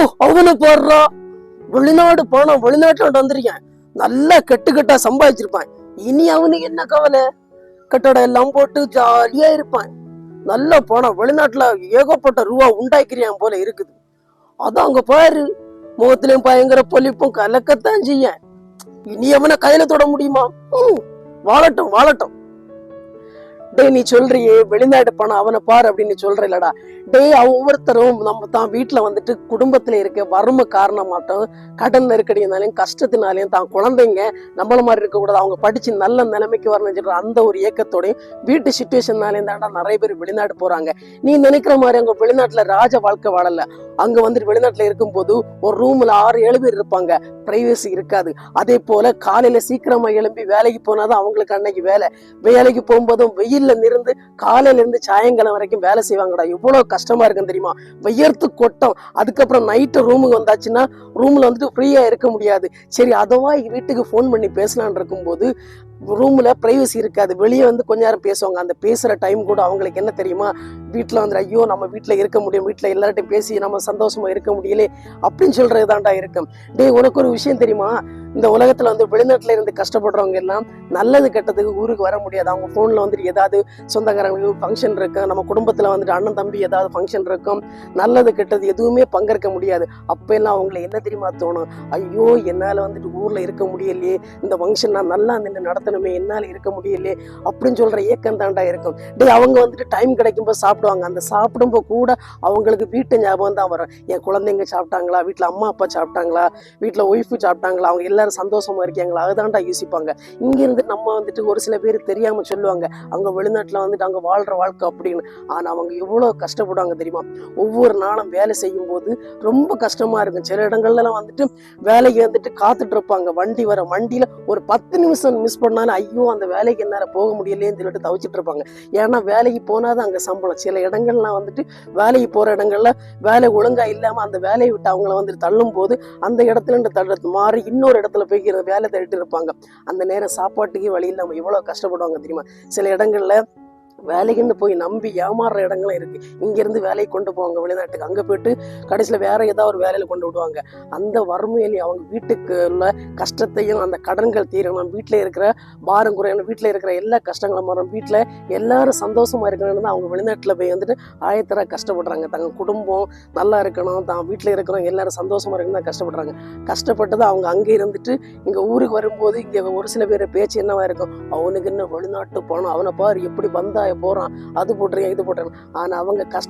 ஓ போடுறா. வெளிநாடு பணம் வெளிநாட்டுல வந்திருக்கேன் நல்லா கெட்டு கெட்டா சம்பாதிச்சிருப்பான். இனி அவனுக்கு என்ன கவலை? கட்டடம் எல்லாம் போட்டு ஜாலியா இருப்பான். நல்ல பணம் வெளிநாட்டுல ஏகப்பட்ட ரூபா உண்டாக்கிறியான் போல இருக்குது. அதான் அங்க பாரு. முகத்திலையும் பயங்கர பொலிப்பும் கலக்கத்தான் செய்ய இனி அவனை கையில தொட முடியுமா? வாழட்டும் வாழட்டும். டேய் நீ சொல்றியே வெளிநாட்டு பணம் அவனை பாரு அப்படின்னு சொல்ற இல்லடா டேய் ஒவ்வொருத்தரும் நம்ம தான் வீட்டில் வந்துட்டு குடும்பத்துல இருக்க வறுமை காரணமாட்டும் கடன் நெருக்கடினாலையும் கஷ்டத்தினாலையும் தான் குழந்தைங்க நம்மள மாதிரி இருக்கக்கூடாது அவங்க படிச்சு நல்ல நிலைமைக்கு வரணும்னு சொல்ற அந்த ஒரு ஏக்கத்தோடையும் வீட்டு சுச்சுவேஷன்னாலையும் தாண்டா நிறைய பேர் வெளிநாடு போறாங்க. நீ நினைக்கிற மாதிரி அங்கே வெளிநாட்டில் ராஜ வாழ்க்கை வாழல. அங்க வந்துட்டு வெளிநாட்டுல இருக்கும்போது ஒரு ரூம்ல ஆறு ஏழு பேர் இருப்பாங்க. பிரைவசி இருக்காது. அதே போல காலையில சீக்கிரமா எழும்பி வேலைக்கு போனாதான் அவங்களுக்கு அன்னைக்கு வேலை. வேலைக்கு போகும்போதும் வெயில் வெயில்ல நிருந்து காலையில இருந்து சாயங்காலம் வரைக்கும் வேலை செய்வாங்கடா. எவ்வளவு கஷ்டமா இருக்கும் தெரியுமா? வெயர்த்து கொட்டம். அதுக்கப்புறம் நைட்டு ரூமுக்கு வந்தாச்சுன்னா ரூம்ல வந்துட்டு ஃப்ரீயா இருக்க முடியாது. சரி அதவா வீட்டுக்கு ஃபோன் பண்ணி பேசலான் இருக்கும்போது ரூம்ல பிரைவசி இருக்காது. வெளியே வந்து கொஞ்ச நேரம் பேசுவாங்க. அந்த பேசுற டைம் கூட அவங்களுக்கு என்ன தெரியுமா? வீட்டில் வந்து ஐயோ நம்ம வீட்டில் இருக்க முடியும். வீட்டில் எல்லார்ட்டையும் பேசி நம்ம சந்தோஷமா இருக்க முடியலே. அப்படின்னு சொல்றதுதான்டா இருக்கும். டேய் உனக்கு ஒரு விஷயம் தெரியுமா? இந்த உலகத்துல வந்து வெளிநாட்டுல இருந்து கஷ்டப்படுறவங்க எல்லாம் நல்லது கெட்டதுக்கு ஊருக்கு வர முடியாது. அவங்க போன்ல வந்துட்டு ஏதாவது சொந்தக்காரங்களுக்கு ஃபங்க்ஷன் இருக்கும் நம்ம குடும்பத்துல வந்துட்டு அண்ணன் தம்பி ஏதாவது ஃபங்க்ஷன் இருக்கும். நல்லது கெட்டது எதுவுமே பங்கேற்க முடியாது. அப்ப எல்லாம் அவங்கள என்ன தெரியுமா தோணும்? ஐயோ என்னால வந்துட்டு ஊர்ல இருக்க முடியலையே. இந்த ஃபங்க்ஷன் நான் நல்லா நின்று நடத்தணுமே என்னால இருக்க முடியலையே அப்படின்னு சொல்ற ஏக்கம் தாண்டா இருக்கும். டே அவங்க வந்துட்டு டைம் கிடைக்கும்போது சாப்பிடுவாங்க. அந்த சாப்பிடும்போது கூட அவங்களுக்கு வீட்டு ஞாபகம் தான் வரும். என் குழந்தைங்க சாப்பிட்டாங்களா? வீட்டுல அம்மா அப்பா சாப்பிட்டாங்களா? வீட்டுல ஒய்ஃபு சாப்பிட்டாங்களா? அவங்க எல்லாம் எல்லாரும் சந்தோஷமா இருக்கீங்களா? அதுதான்டா யோசிப்பாங்க. இங்கிருந்து நம்ம வந்துட்டு ஒரு சில பேர் தெரியாம சொல்லுவாங்க அங்க வெளிநாட்டுல வந்துட்டு அங்க வாழ்ற வாழ்க்கை அப்படின்னு. ஆனா அவங்க எவ்வளவு கஷ்டப்படுவாங்க தெரியுமா? ஒவ்வொரு நாளும் வேலை செய்யும் போது ரொம்ப கஷ்டமா இருக்கும். சில இடங்கள்ல எல்லாம் வந்துட்டு வேலைக்கு வந்துட்டு காத்துட்டு இருப்பாங்க. வண்டி வர வண்டியில ஒரு பத்து நிமிஷம் மிஸ் பண்ணாலும் ஐயோ அந்த வேலைக்கு என்னால போக முடியலையேன்னு சொல்லிட்டு தவிச்சிட்டு இருப்பாங்க. ஏன்னா வேலைக்கு போனாதான் அங்க சம்பளம். சில இடங்கள்லாம் வந்துட்டு வேலைக்கு போற இடங்கள்ல வேலை ஒழுங்கா இல்லாம அந்த வேலையை விட்டு அவங்கள வந்துட்டு தள்ளும் போது அந்த இடத்துல இருந்து தள்ளுறது மாறி இன்னொரு இடத்துல போய் வேலை தேடிட்டு இருப்பாங்க. அந்த நேரம் சாப்பாட்டுக்கே வழியில் நம்ம எவ்வளோ கஷ்டப்படுவாங்க தெரியுமா? சில இடங்களில் வேலைக்குன்னு போய் நம்பி ஏமாறுற இடங்களும் இருக்கு. இங்க இருந்து கொண்டு போவாங்க வெளிநாட்டுக்கு. அங்க போயிட்டு கடைசியில வேற ஏதாவது ஒரு வேலையில கொண்டு விடுவாங்க. அந்த வறுமையில அவங்க வீட்டுக்கு உள்ள கஷ்டத்தையும் அந்த கடன்கள் தீரணும். வீட்டுல இருக்கிற பாரம் குறையணும். வீட்டுல இருக்கிற எல்லா கஷ்டங்களும் மாறும் வீட்டுல எல்லாரும் சந்தோஷமா இருக்கணும்னு தான் அவங்க வெளிநாட்டுல போய் வந்துட்டு ஆயத்தரா கஷ்டப்படுறாங்க. தங்க குடும்பம் நல்லா இருக்கணும். தான் வீட்டுல இருக்கிறவங்க எல்லாரும் சந்தோஷமா இருக்கணும் தான் கஷ்டப்படுறாங்க. கஷ்டப்பட்டது அவங்க அங்கே இருந்துட்டு இங்க ஊருக்கு வரும்போது இங்க ஒரு சில பேர் பேச்சு என்னவா இருக்கும்? அவனுக்கு என்ன வெளிநாட்டு போனோம் அவனை பாரு எப்படி வந்தா போறான் அது போட்டுருக்கேன் இது போட்டுருக்கேன். ஆனா அவங்க கஷ்ட